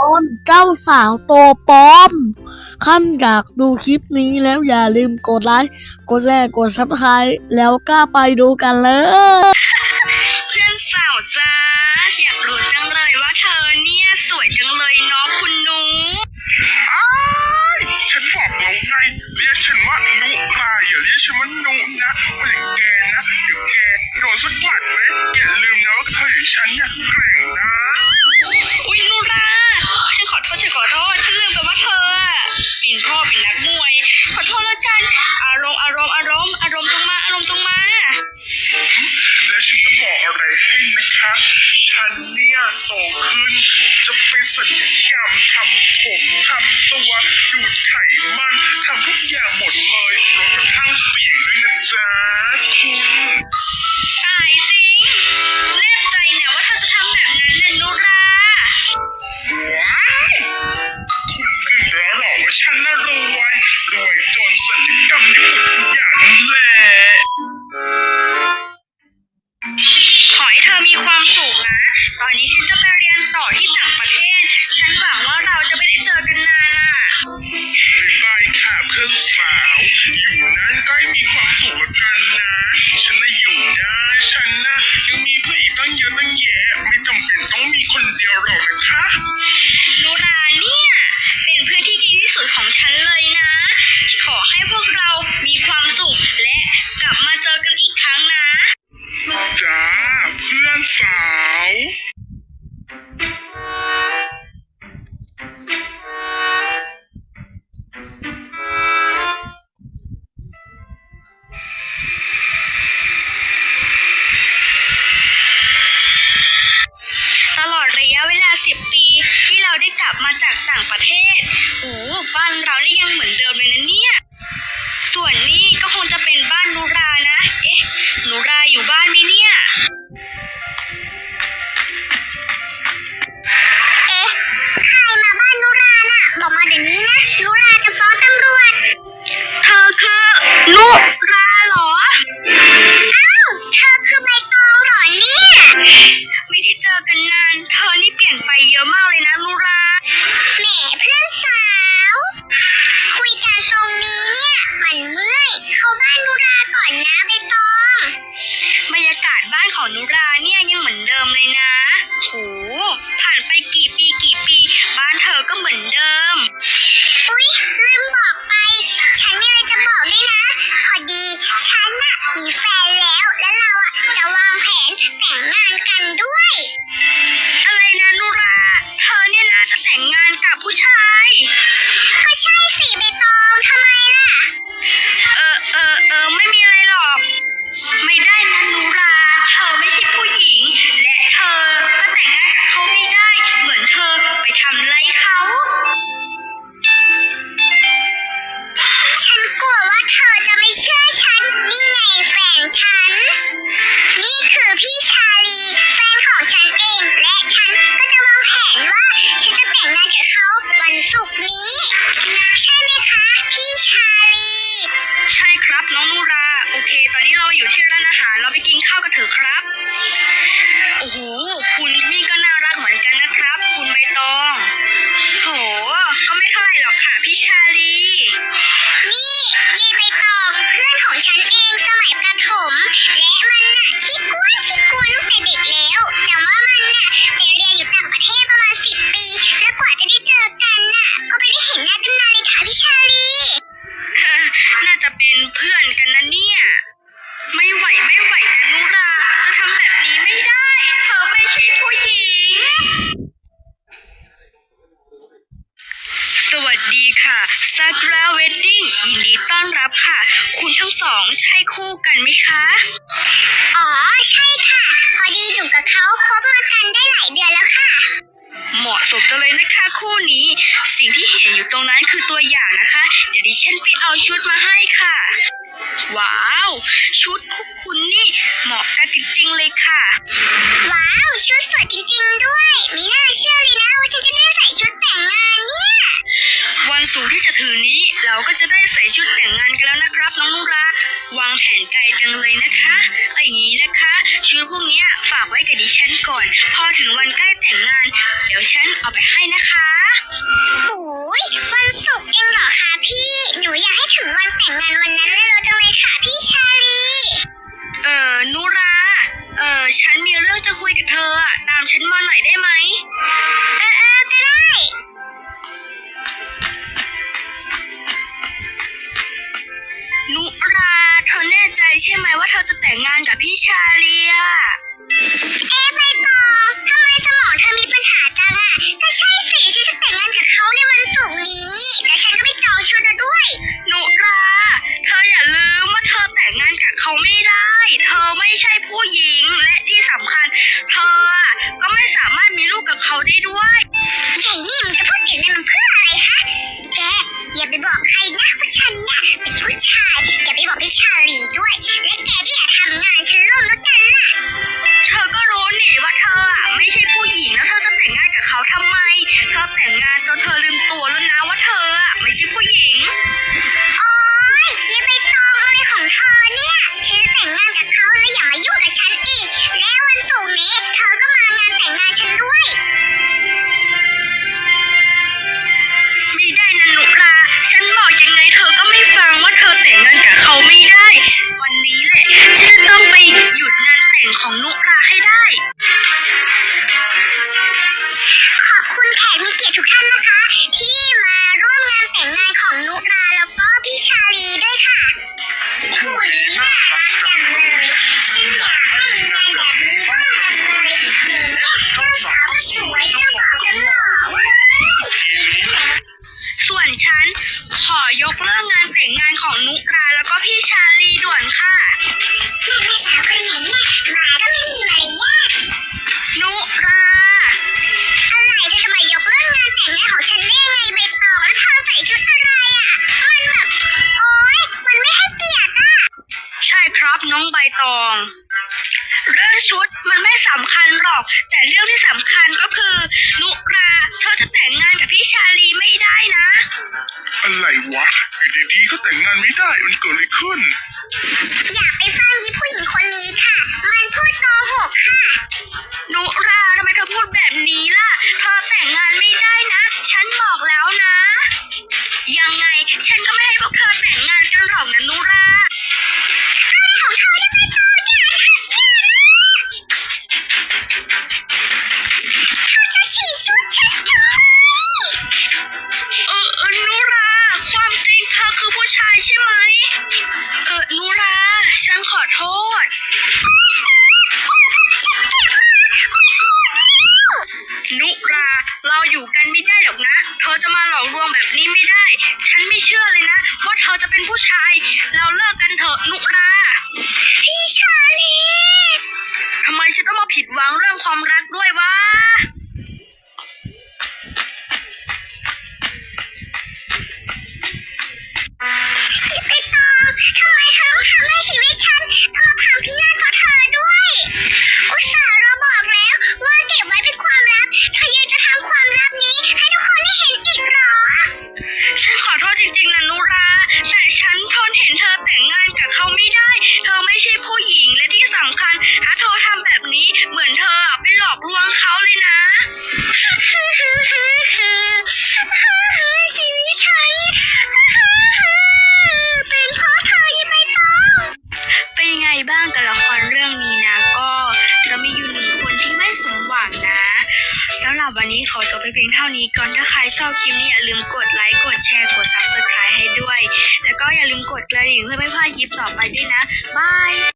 ตอนเจ้าสาวตัวปอมขั้นอยากดูคลิปนี้แล้วอย่าลืมกดไลค์ กดแชร์ กดซับสไครแล้วกล้าไปดูกันเลย เพื่อนสาวจ้าอยากรู้จังเลยว่าเธอเนี่ยสวยจังเลยเนาะคุณนุ๊ก ตายจริงแน่ใจเนี่ยว่าเธอจะทำแบบนั้นน่ยนุราว้ายคุณพี่แล้วหรอกว่าฉันน่ะรวยรวยจนสัญญกรรมในหมทุกอย่างเละขอให้เธอมีความสุขนะ ตอนนี้ฉันจะ วัสดีค่ะซากระเวดดิ้งยินดีต้อนรับค่ะ คุณทั้งสองใช่คู่กันไหมคะ อ๋อ ใช่ค่ะ พอดีหนูกับเขาคบกันได้หลายเดือนแล้วค่ะ เหมาะสมกันเลยนะคะคู่นี้ สิ่งที่เห็นอยู่ตรงนั้นคือตัวอย่างนะคะ เดี๋ยวดิฉันไปเอาชุดมาให้ค่ะ ว้าว ชุดพวกคุณนี่เหมาะกันจริงๆเลยค่ะ ว้าว ชุดสวยจริงๆด้วย มีน่าเชื่อเลยนะว่าฉันจะได สู่ที่จะถือนี้ เราก็จะได้ใส่ชุดแต่งงานกันแล้วนะครับ น้องนุระวางแผนไกลจังเลยนะคะเอาย่างนี้นะคะชุดพวกนี้ฝากไว้กับดิฉันก่อน พอถึงวันใกล้แต่งงาน เดี๋ยวฉันเอาไปให้นะคะโอ้ยวันศุกร์เองเหรอคะพี่ หนูอยากให้ถึงวันแต่งงานวันนั้นเลย เขาได้ด้วยใหญ่นี่มันจะพูดเสียงดังมันเพื่ออะไรฮะ แกอย่าไปบอกใครนะว่าฉันน่ะเป็นผู้ชายอย่าไปบอกพี่ชาลีด้วย และแกก็อย่าทำงานฉันล่มแล้วกันล่ะเธอก็รู้นี่ว่าเธออะไม่ใช่ผู้หญิงแล้วเธอจะแต่งงานกับเขาทำไม เธอแต่งงานจนเธอลืมตัวแล้วนะว่าเธออะไม่ใช่ผู้หญิงโอ๊ยอย่าไปตองอะไรของเธอเนี่ยฉันจะแต่งงานกับเขา นะนุราฉันบอกยังไงเธอก็ไม่ฟังว่าเธอแต่งงานกับเขาไม่ได้ วันนี้แหละฉันจะต้องไปหยุดงานแต่งของนุ ด่วนค่ะแม่แม่สาวคนไหนเนี่ยมาก็ไม่มีมารยาทนุรา อะไรเธอจะมายกเลิกงานแต่งงานของฉันได้ยังไงใบตองแล้วเธอใส่ชุดอะไรอะ มันแบบ โอ๊ย มันไม่ให้เกียรติอะ ใช่ครับน้องใบตอง เรื่องชุดมันไม่สำคัญหรอก แต่เรื่องที่สำคัญก็คือ นุรา เธอจะแต่งงานกับพี่ชาลีไม่ได้นะ อะไรวะอยู่ดีๆก็แต่งงานไม่ได้ มันเกิดอะไรขึ้น อย่าไปฟังยีผู้หญิงคนนี้ค่ะ มันพูดโกหกค่ะ นุราทำไมเธอพูดแบบนี้ล่ะ เธอแต่งงานไม่ได้นะ ฉันบอกแล้วนะ ยังไงฉันก็ไม่ให้พวกเธอแต่งงานกันหรอกนะนุราอะไรของเธอได้ไปต่อเนี่ยเธอจะฉี่ชุดฉันด้วยเออเออนุรา ความจริงเธอคือผู้ชายใช่ไหม อยู่กันไม่ได้หรอกนะ เธอจะมาหลอกลวงแบบนี้ไม่ได้ ฉันไม่เชื่อเลยนะว่าเธอจะเป็นผู้ชาย เราเลิกกันเถอะนุรา พี่ชาลีทำไมฉันต้องมาผิดหวังเรื่องความรักด้วยวะ นี้ขอจบไปเพียงเท่านี้ก่อนถ้าใครชอบคลิปนี้อย่าลืมกดไลค์กดแชร์กด subscribe ให้ด้วย แล้วก็อย่าลืมกดกระดิ่งเพื่อไม่พลาดคลิปต่อไปด้วยนะบาย